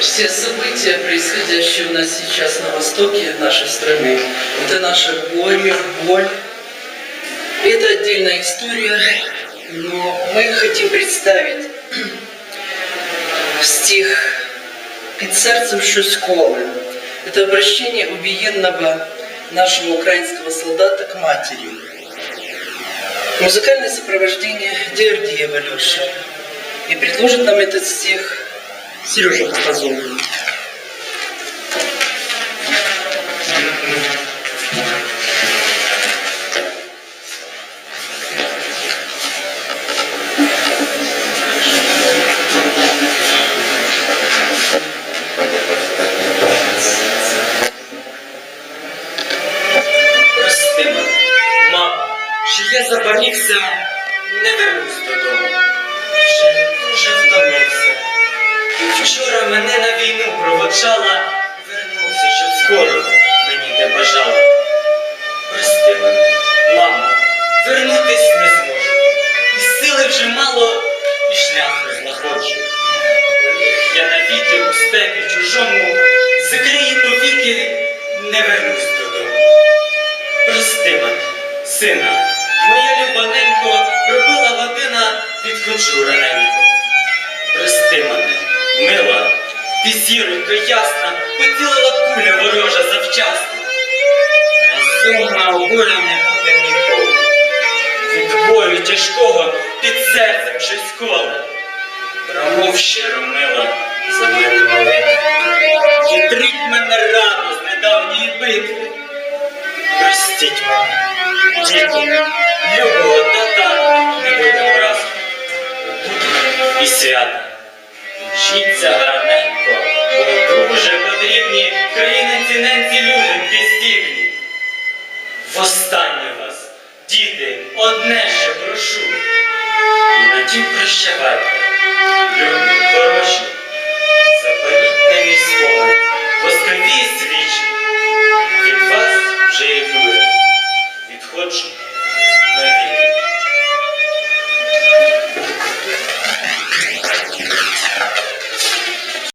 все события, происходящие у нас сейчас на востоке нашей страны, это наше горе, боль. Это отдельная история, но мы хотим представить стих «Під серцем щось коле». Это обращение убиенного нашего украинского солдата к матери. Музыкальное сопровождение Диардиева Леша. И предложит нам этот стих Сережа що я забарівся, не вернусь додому. Вже дуже втомився. Вчора мене на війну проводжала, вернувся, щоб скоро мені не бажала. Прости мене, мамо, вернутись не зможу. І сили вже мало, і шлях не знаходжу. Поліг Я на вітрі у степі чужому, закриє повіки, не вернусь додому. Прости мене, сина, моя любаненько, пробила година, відходжу раненько. Ти ясна, поцілила куля ворожа завчасно. Розумна горя не буде ніколи. Від болю тяжкого під серцем щось коле. Промов щиро, мила, за мене молитва. Відрить мене рану з недавньої битви. Простіть мене, діти, любого тата не будемо разом. І свята. Вчіться гарненько, дуже потрібні країни ціненці людям бездібні. Востаннє вас, діти, одне ще прошу. І на тім прощавайте, люди хороші,